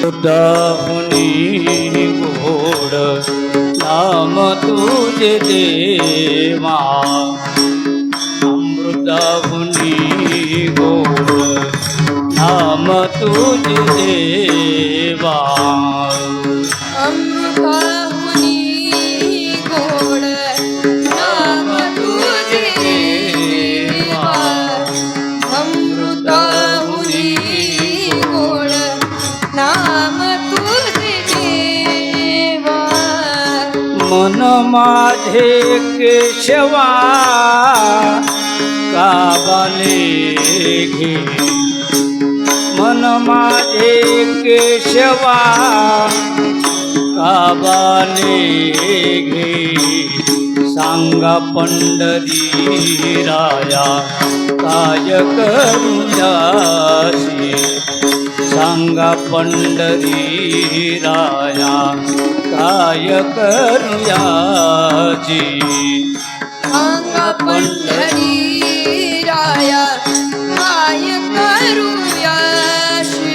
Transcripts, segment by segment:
अमृताहुनी गोड नाम तुझे देवा अमृताहुनी गोड नाम तुझे देवा मन माझे केशवा काबाले घे. मन माझे केशवा काबाले घे. सांगा पंढरी राजा काय करुयासी सांगा पंढरी राया काय करुयाची अंग पंढरी राया काय करूयाशी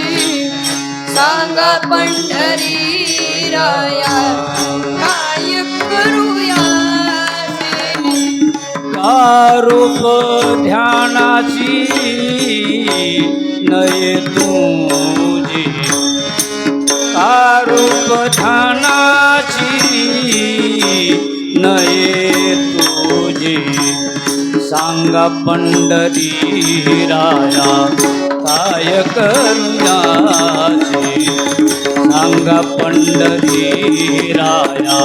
सांग पंढरी राया काय करूयाशी कारूप ध्यानाची नये तुझी कारूप ध्यानाची नये तुझी. सांगा पंढरी राया काय करुयाची सांगा पंढरी राया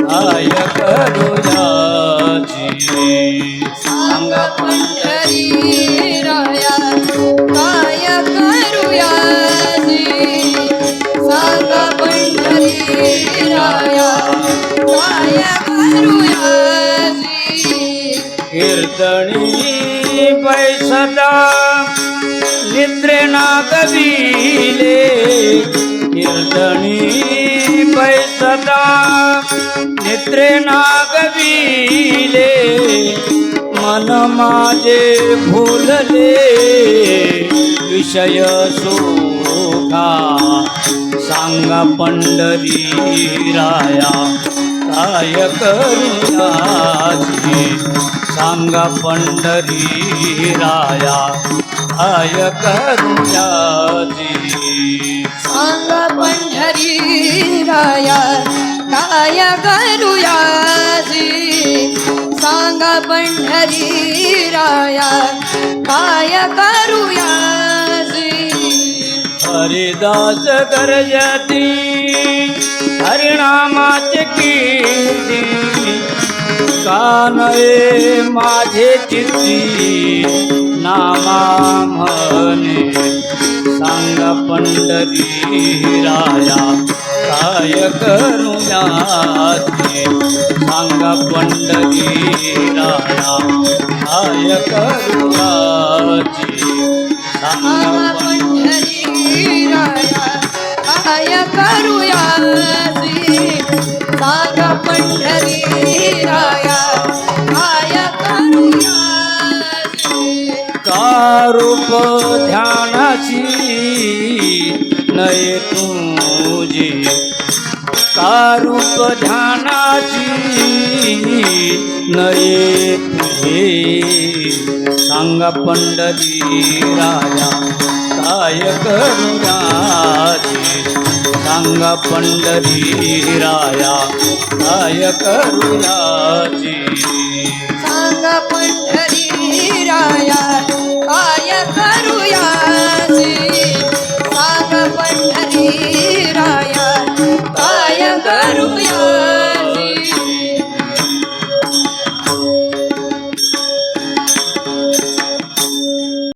काय करुयाची गणी पैसदा निद्रेना कविले कीर्तनी पैसदा निद्रेना कविले मन माझे भूलले विषय सुखा सांगा पंढरी राया काय करुयाची सांगा पंढरी राया काय करुयाची सांग पंढरी राया काय करूयाची सांग पंढरी राया काय करूयाची हरिदास गरजती हरिणामाचे कीर्ती कानये माझे चित्ती नामा म्हणे सांग पंढरी राया काय करुयाचे सांग पंढरी राया काय करुयाची सांग रूप ध्यानाची नये तुझी. कारूप ध्यानाची नये तुझे. सांगा पंढरी राजा काय करुयाची सांगा पंढरी राया काय करुणाची